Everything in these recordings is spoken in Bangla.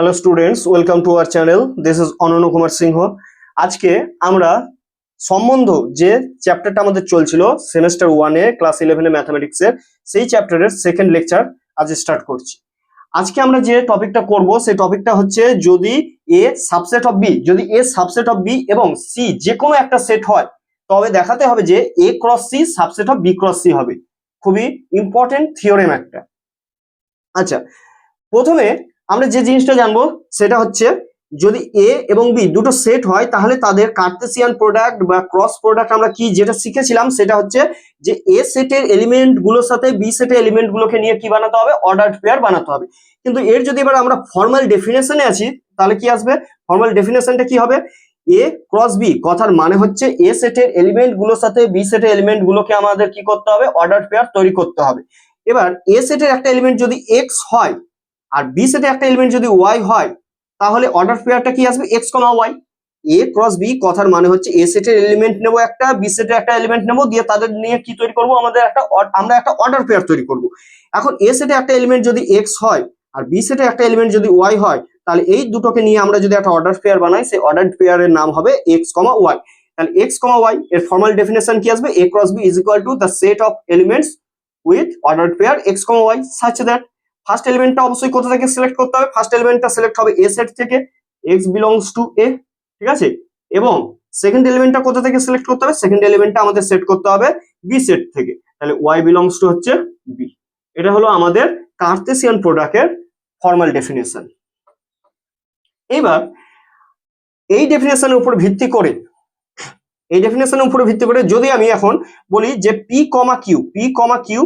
Hello students welcome to our channel this is Ananya Kumar Singh আজকে আমরা সম্বন্ধ যে চ্যাপ্টারটা আমাদের চলছিল সেমেস্টার ওয়ানে ক্লাস ইলেভেনে ম্যাথামেটিক্সের সেই চ্যাপ্টারের সেকেন্ড লেকচার আজ স্টার্ট করছি। আজকে আমরা যে টপিকটা করব, সেই টপিকটা হচ্ছে যদি এ সাবসেট অফ বি যদি এ সাবসেট অফ বি এবং সি যে কোনো একটা সেট হয়, তবে দেখাতে হবে যে A cross C subset of B cross C হবে। খুবই ইম্পর্টেন্ট থিওরেম একটা। আচ্ছা প্রথমে আমরা যে জিনিসটা জানব সেটা হচ্ছে যদি এ এবং বি দুটো সেট হয়, তাহলে তাদের কার্টেসিয়ান প্রোডাক্ট বা ক্রস প্রোডাক্ট আমরা কি যেটা শিখেছিলাম সেটা হচ্ছে যে এ সেটের এলিমেন্টগুলোর সাথে বি সেটের এলিমেন্ট গুলোকে নিয়ে কি বানাতে হবে? অর্ডার পেয়ার বানাতে হবে। কিন্তু এর যদি এবার আমরা ফর্মাল ডেফিনেশনে আছি, তাহলে কি আসবে? ফর্মাল ডেফিনেশনটা কি হবে? এ ক্রস বি কথার মানে হচ্ছে এ সেটের এলিমেন্টগুলোর সাথে বি সেটের এলিমেন্ট গুলোকে আমাদের কি করতে হবে? অর্ডার পেয়ার তৈরি করতে হবে। এবার এ সেটের একটা এলিমেন্ট যদি এক্স হয় আর বি সেটে একটা এলিমেন্ট যদি ওয়াই হয়, তাহলে অর্ডার পেয়ারটা কি আসবে? X comma y A cross B কথার মানে হচ্ছে এ সেটের এলিমেন্ট নেব একটা বি সেটের একটা এলিমেন্ট নেব, দিয়ে তাদের নিয়ে কি তৈরি করব? আমাদের একটা আমরা একটা অর্ডার পেয়ার তৈরি করব। এখন এ সেটে একটা এলিমেন্ট যদি এক্স হয়, আর বি সেটে একটা এলিমেন্ট যদি ওয়াই হয়, তাহলে এই দুটোকে নিয়ে আমরা যদি একটা অর্ডার পেয়ার বানাই, সেই অর্ডার পেয়ারের নাম হবে এক্স কমা ওয়াই তাহলে এক্স কমা ওয়াই এর ফর্মাল ডেফিনেশন কি আসবে? A cross B is equal to the set of elements with order pair x comma y such that first এলিমেন্টটা অবশ্যই কোথা থেকে সিলেক্ট করতে হবে? ফার্স্ট এলিমেন্টটা সিলেক্ট হবে এ সেট থেকে। এক্স বিলংস টু এ ঠিক আছে? এবং সেকেন্ড এলিমেন্টটা কোথা থেকে সিলেক্ট করতে হবে? সেকেন্ড এলিমেন্টটা আমাদের সেট করতে হবে বি সেট থেকে। তাহলে ওয়াই বিলংস টু হচ্ছে বি এটা হলো আমাদের কার্তেসিয়ান প্রোডাক্টের ফর্মাল ডেফিনেশন এবার, এই ডেফিনেশনের উপর ভিত্তি করে, এই ডেফিনেশনের উপর ভিত্তি করে যদি আমি এখন বলি যে p comma q p comma q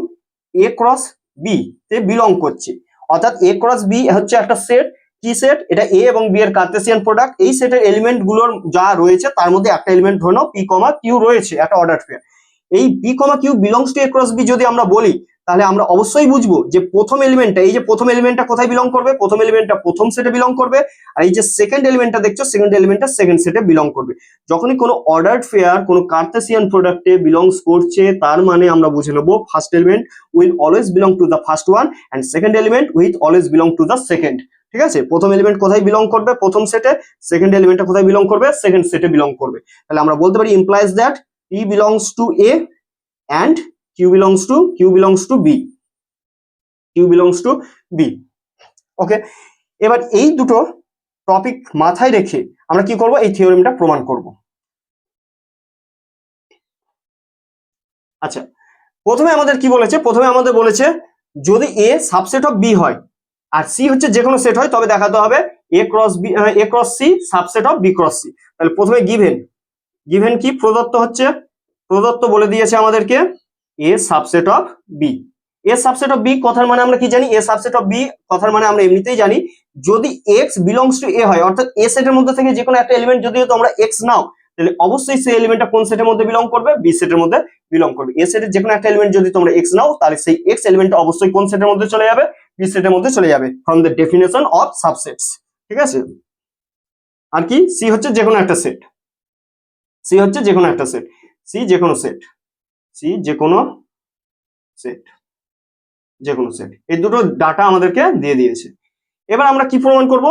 A cross B তে বিলং করছে। অর্থাৎ এ ক্রস বি হচ্ছে একটা সেট কি সেট এটা এ এবং বি এর কার্টেসিয়ান প্রোডাক্ট এই সেটের এলিমেন্টগুলোর যা রয়েছে, তার মধ্যে একটা এলিমেন্ট ধরে পি কমা কিউ রয়েছে, একটা অর্ডার পেয়ার এই p comma q belongs to A cross B যদি আমরা বলি তাহলে আমরা অবশ্যই বুঝব যে প্রথম এলিমেন্টটা এই যে প্রথম এলিমেন্টটা কোথায় বিলং করবে? প্রথম এলিমেন্টটা প্রথম সেটে বিলং করবে, আর এই যে সেকেন্ড এলিমেন্টটা দেখছ সেকেন্ড এলিমেন্টটা সেকেন্ড সেটে বিলং করবে। যখনই কোনো অর্ডার ফেয়ার কোনো কার্টেসিয়ান প্রোডাক্টে বিলংস করছে, তার মানে আমরা বুঝে নেব first element will always belong to the first one and second element with always belong to the second ঠিক আছে? প্রথম এলিমেন্ট কোথায় বিলং করবে প্রথম সেটে সেকেন্ড এলিমেন্টটা কোথায় বিলং করবে? সেকেন্ড সেটে বিলং করবে। তাহলে আমরা বলতে পারি implies that p belongs to A and q belongs to q belongs to B q belongs to B okay এবার এই দুটো টপিক মাথায় রেখে আমরা কি করব? এই থিওরেমটা প্রমাণ করব। আচ্ছা প্রথমে আমাদের কি বলেছে? প্রথমে আমাদের বলেছে, যদি এ সাবসেট অফ বি হয়, আর সি হচ্ছে যে কোনো সেট হয়, তবে দেখাতে হবে A cross B A cross C subset of B cross C তাহলে প্রথমে গিভেন। গিভেন কি? প্রদত্ত হচ্ছে, প্রদত্ত বলে দিয়েছে আমাদেরকে A subset of B A subset of B কথার মানে আমরা কি জানি? এ সাবসেট অফ বি কথার মানে আমরা এমনিতেই জানি। যদি এক্স বিলংস টু এ হয়, অর্থাৎ এ সেটের মধ্যে থেকে যে কোনো একটা এলিমেন্ট যদি তোমরা এক্স নাও, তাহলে অবশ্যই সেই এলিমেন্টটা কোন সেটের মধ্যে বিলং করবে? বি সেটের মধ্যে বিলং করবে। এ সেটের যে কোনো একটা এলিমেন্ট যদি তোমরা এক্স নাও, তাহলে সেই এক্স এলিমেন্টটা অবশ্যই কোন সেটের মধ্যে চলে যাবে? বি সেটের মধ্যে চলে যাবে from the definition of subsets ঠিক আছে? আর কি? সি হচ্ছে যে কোনো একটা সেট সি হচ্ছে যে কোনো একটা সেট সি যে কোনো সেট সি যে কোনো সেট যে কোনো সেট এই দুটো ডাটা আমাদেরকে দিয়ে দিয়েছে। এবার আমরা কি প্রমাণ করব?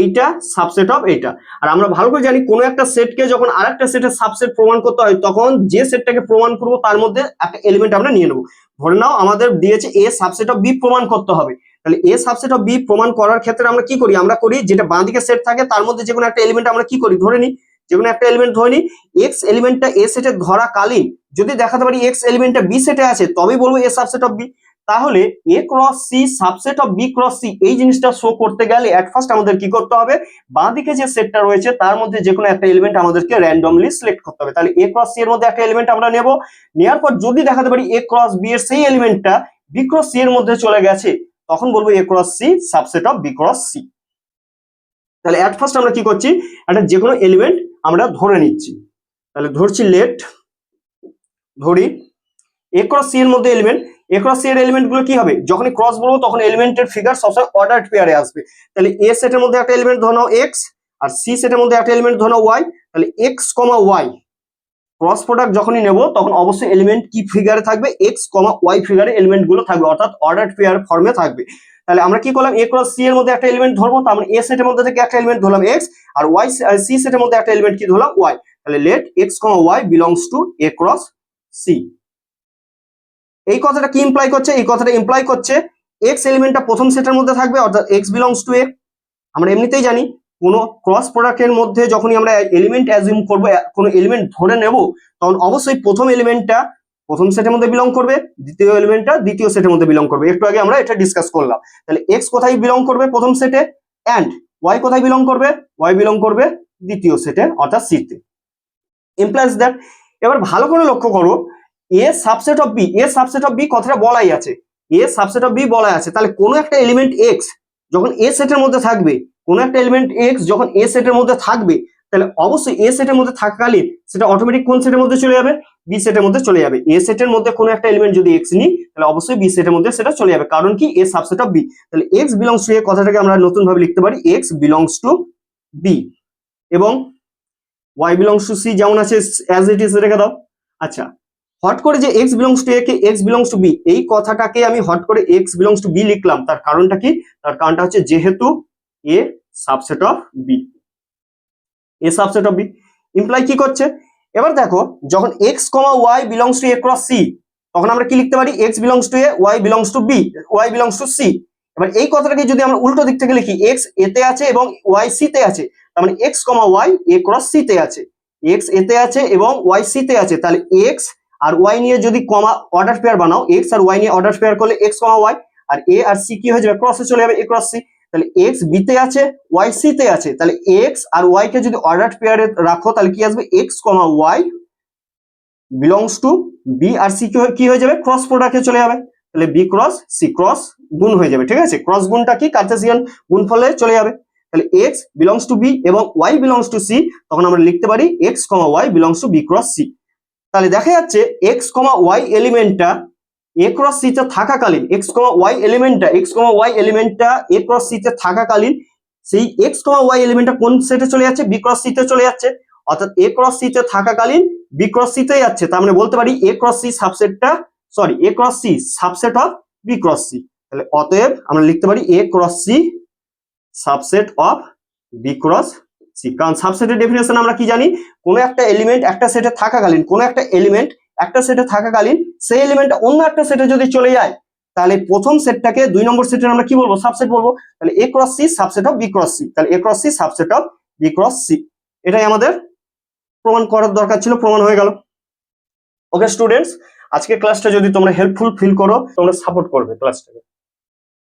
এইটা সাবসেট অফ এইটা। আর আমরা ভালো করে জানি কোনো একটা সেটকে যখন আরেকটা সেটের সাবসেট প্রমাণ করতে হয়, তখন যে সেটটাকে প্রমাণ করব, তার মধ্যে একটা এলিমেন্ট আমরা নিয়ে নেব। ধরে নাও আমাদের দিয়েছে এ সাবসেট অফ বি প্রমাণ করতে হবে। তাহলে এ সাবসেট অফ বি প্রমাণ করার ক্ষেত্রে আমরা কি করি? আমরা করি যেটা বাঁ দিকে সেট থাকে, তার মধ্যে যে কোনো একটা এলিমেন্ট আমরা কি করি? ধরে নিই যে একটা এলিমেন্ট ধরে নিই এক্স এলিমেন্টটা এ সেটে ধরা কালীন যদি দেখাতে পারি এক্স এলিমেন্টটা বি সেটে আছে, তবেই বলব এ সাবসেট অফ বি তাহলে A cross C subset of B cross C এই জিনিসটা শো করতে গেলে এট ফার্স্ট আমাদের কি করতে হবে? বাঁ দিকে যে সেটটা রয়েছে, তার মধ্যে যে কোনো একটা এলিমেন্ট আমাদেরকে র্যান্ডমলি সিলেক্ট করতে হবে। তাহলে এ ক্রস সি এর মধ্যে একটা এলিমেন্ট আমরা নেব। নেওয়ার পর যদি দেখাতে পারি এ ক্রস বি এর সেই এলিমেন্টটা বি ক্রস সি এর মধ্যে চলে গেছে, তখন বলব A cross C subset of B cross C তাহলে এট ফার্স্ট আমরা কি করছি? একটা যে কোনো এলিমেন্ট আমরা ধরে নিচ্ছি। তাহলে ধরছি লেট ধরি। এ ক্রস সি এর মধ্যে এলিমেন্ট এ ক্রস সি এর এলিমেন্টগুলো কি হবে? যখনই ক্রস বলব তখন এলিমেন্টের ফিগার সবসময় অর্ডার পেয়ারে আসবে। তাহলে এ সেটের মধ্যে একটা এলিমেন্ট ধরো এক্স আর সি সেটের মধ্যে একটা এলিমেন্ট ধরো ওয়াই তাহলে x comma y cross product যখনই নেব তখন অবশ্যই এলিমেন্ট কি ফিগারে থাকবে? এক্স কমা ওয়াই ফিগারে এলিমেন্টগুলো থাকবে। অর্থাৎ অর্ডার পেয়ার ফর্মে থাকবে। তাহলে আমরা কি করলাম? এ ক্রস সি এর মধ্যে একটা এলিমেন্ট ধরবো, তার মানে এ সেটের মধ্যে থেকে একটা এলিমেন্ট ধরলাম এক্স আর ওয়াই সি সেটের মধ্যে একটা এলিমেন্ট কি ধরলাম? ওয়াই তাহলে let x comma y belongs to A cross C এই কথাটা কি ইমপ্লাই করছে? এই কথাটা ইমপ্লাই করছে এক্স এলিমেন্টটা প্রথম সেটের মধ্যে থাকবে, অর্থাৎ এক্স বিলংস টু এ আমরা এমনিতেই জানি, কোনো ক্রস প্রোডাক্টের মধ্যে যখনই আমরা এলিমেন্ট অ্যাজিউম করব কোনো এলিমেন্ট ধরে নেব, তখন অবশ্যই প্রথম এলিমেন্টটা প্রথম সেটের মধ্যে বিলং করবে, দ্বিতীয় এলিমেন্টটা দ্বিতীয় সেটের মধ্যে বিলং করবে। একটু আগে আমরা এটা ডিসকাস করলাম। তাহলে এক্স কোথায় বিলং করবে প্রথম সেটে অ্যান্ড ওয়াই কোথায় বিলং করবে? ওয়াই বিলং করবে দ্বিতীয় সেটে অর্থাৎ সিতে ইমপ্লাইজ দ্যাট এবার ভালো করে লক্ষ্য করো A subset of B A subset of B কথাটা বলাই আছে। এ সাবসেট অফ বি বলাই আছে। তাহলে কোনো একটা এলিমেন্ট এক্স যখন এ সেটের মধ্যে থাকবে, কোনো একটা এলিমেন্ট এক্স যখন এ সেটের মধ্যে থাকবে তাহলে অবশ্যই এ সেটের মধ্যে থাকাকালীন সেটা অটোমেটিক কোন সেটের মধ্যে চলে যাবে? বি সেটের মধ্যে চলে যাবে। এ সেটের মধ্যে কোনো একটা এলিমেন্ট যদি এক্স নিই, তাহলে অবশ্যই বি সেটের মধ্যে সেটা চলে যাবে। কারণ কি এ সাবসেট অফ বি তাহলে এক্স বিলংস টু এ কথাটাকে আমরা নতুন ভাবে লিখতে পারি। এক্স বিলংস টু বি এবং ওয়াই বিলংস টু সি যেমন আছে অ্যাজ ইট ইজ রেখে দাও। আচ্ছা হট করে যে এক্স বিলংস টু এ কে এক্স বিলংস টু বি এই কথাটাকে আমি হট করে এক্স বিলংস টু বি লিখলাম। তার কারণটা কি? তার কারণটা হচ্ছে যেহেতু A subset of B A subset of B imply কি করছে? এবার দেখো, যখন x comma y belongs to A cross C তখন আমরা কি লিখতে পারি? X belongs to A y belongs to B y belongs to C এবার এই কথাটাকে যদি আমরা উল্টো দিক থেকে লিখি এক্স এতে আছে এবং ওয়াই সি তে আছে, তার মানে x comma y A cross C তে আছে। এক্স এতে আছে এবং ওয়াই সি তে আছে, তাহলে এক্স আর ওয়াই নিয়ে যদি কমা অর্ডার পেয়ার বানাও এক্স আর ওয়াই নিয়ে অর্ডার পেয়ার করলে এক্স কমা ওয়াই আর এ আর সি কি হয়ে যাবে? ক্রসে চলে যাবে এ ক্রস সি তাহলে এক্স বিতে আছে ওয়াই সিতে আছে। তাহলে এক্স আর ওয়াই কে যদি অর্ডার পেয়ারে রাখো, তাহলে কি আসবে? X comma y belongs to B R C কি হয়ে যাবে? ক্রস প্রোডাক্টে চলে যাবে। তাহলে বি ক্রস সি ক্রস গুণ হয়ে যাবে, ঠিক আছে? ক্রস গুণটা কি? কার্টেসিয়ান গুণ ফলে চলে যাবে। তাহলে এক্স বিলংস টু বি এবং ওয়াই বিলংস টু সি তখন আমরা লিখতে পারি x comma y belongs to B cross C তাহলে দেখা যাচ্ছে এক্স কমা ওয়াই এলিমেন্টটা এ ক্রস সিতে থাকাকালীন এক্স কমা ওয়াই এলিমেন্টটা এক্স কমা ওয়াই এলিমেন্টটা এ ক্রস সিতে থাকাকালীন সেই এক্স কমা ওয়াই এলিমেন্টটা কোন সেটে চলে যাচ্ছে? বি ক্রস সিতে চলে যাচ্ছে। অর্থাৎ এ ক্রস সিতে থাকাকালীন বি ক্রস সিতে যাচ্ছে। তার মানে বলতে পারি A cross C সাবসেটটা sorry A cross C subset of B cross C তাহলে অতএব আমরা লিখতে পারি A cross C subset of B cross C কারণ সাবসেটের ডেফিনেশন আমরা কি জানি? কোনো একটা এলিমেন্ট একটা সেটে থাকাকালীন, কোনো একটা এলিমেন্ট একটা সেটে থাকাকালীন সেই এলিমেন্টটা অন্য একটা সেটে যদি চলে যায়, তাহলে প্রথম সেটটাকে দুই নম্বর সেটের আমরা কি বলব? সাবসেট বলব। তাহলে A cross C subset of B cross C তাহলে A cross C subset of B cross C এটাই আমাদের প্রমাণ করার দরকার ছিল, প্রমাণ হয়ে গেল। ওকে স্টুডেন্টস আজকে ক্লাসটা যদি তোমরা হেল্পফুল ফিল করো, তোমরা সাপোর্ট করবে ক্লাসটাকে